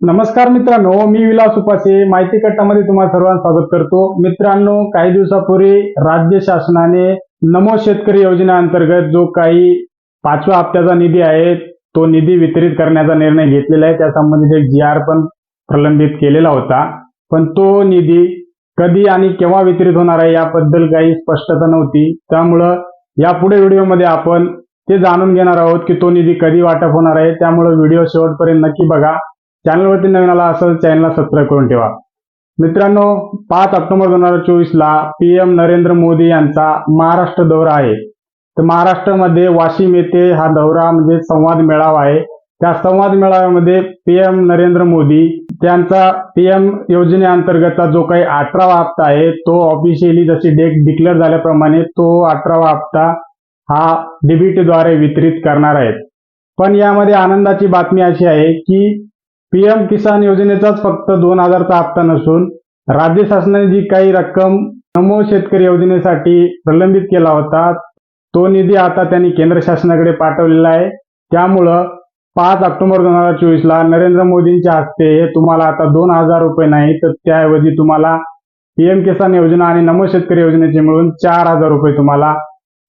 नमस्कार मित्रांनो मी विलास उपासे माहिती कट्टामध्ये तुम्हाला सर्वांना स्वागत करतो. मित्रांनो काही दिवसापूर्वी राज्य शासनाने नमो शेतकरी योजनेअंतर्गत जो काही पाचव्या हप्त्याचा निधी आहे तो निधी वितरित करण्याचा निर्णय घेतलेला आहे. त्या संबंधित एक जी आर पण प्रलंबित केलेला होता. पण तो निधी कधी आणि केव्हा वितरित होणार आहे याबद्दल काही स्पष्टता नव्हती. त्यामुळं यापुढे व्हिडिओमध्ये आपण ते जाणून घेणार आहोत की तो निधी कधी वाटप होणार आहे. त्यामुळे व्हिडिओ शेवटपर्यंत नक्की बघा. चॅनलवरती नवीन आला असेल चॅनलला सबस्क्राईब करून ठेवा. मित्रांनो पाच ऑक्टोबर दोन हजार चोवीसला पी पीएम नरेंद्र मोदी यांचा महाराष्ट्र दौरा आहे. तर महाराष्ट्रामध्ये वाशिम येथे हा दौरा म्हणजे संवाद मेळावा आहे. त्या संवाद मेळाव्यामध्ये पीएम नरेंद्र मोदी त्यांचा पीएम योजनेअंतर्गतचा जो काही अठरावा हप्ता आहे तो ऑफिशियली जशी डेट डिक्लेअर झाल्याप्रमाणे तो अठरावा हप्ता हा डीबीटी द्वारे वितरित करणार आहेत. पण यामध्ये आनंदाची बातमी अशी आहे की पीएम किसान योजनेचाच फक्त दोन हजारचा हप्ता नसून राज्य शासनाने जी काही रक्कम नमो शेतकरी योजनेसाठी प्रलंबित केला होता तो निधी आता त्यांनी केंद्र शासनाकडे पाठवलेला आहे. त्यामुळं पाच ऑक्टोबर दोन हजार चोवीसला नरेंद्र मोदींच्या हस्ते हे तुम्हाला आता दोन हजार रुपये नाही तर त्याऐवजी तुम्हाला पीएम किसान योजना आणि नमो शेतकरी योजनेचे मिळून चार हजार रुपये तुम्हाला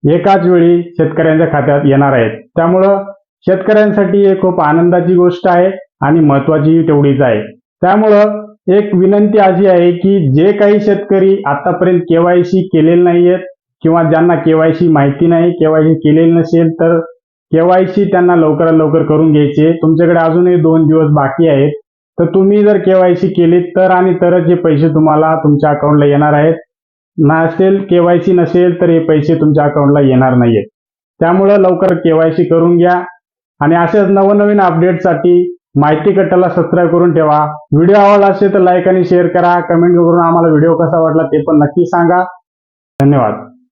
एकाच वेळी शेतकऱ्यांच्या खात्यात येणार आहेत. त्यामुळं शेतकऱ्यांसाठी हे खूप आनंदाची गोष्ट आहे. आणि महत्वाची तेवढीच आहे. त्यामुळं एक विनंती अशी आहे की जे काही शेतकरी आतापर्यंत केवायसी केलेले नाहीयेत किंवा ज्यांना केवायसी माहिती नाही केवायसी केलेली नसेल तर केवायसी त्यांना लवकरात लवकर करून घ्यायचे. तुमच्याकडे अजूनही दोन दिवस बाकी आहेत. तर तुम्ही जर केवायसी केली तर आणि तरच हे पैसे तुम्हाला तुमच्या अकाउंटला येणार आहेत. नसेल केवायसी नसेल तर हे पैसे तुमच्या अकाउंटला येणार नाहीयेत. त्यामुळं लवकर केवायसी करून घ्या. आणि असेच नवनवीन अपडेटसाठी माहिती कट्टाला सबस्क्राईब करून ठेवा. व्हिडिओ आवडला असेल तर लाईक आणि शेअर करा. कमेंट करून आम्हाला व्हिडिओ कसा वाटला ते पण नक्की सांगा. धन्यवाद.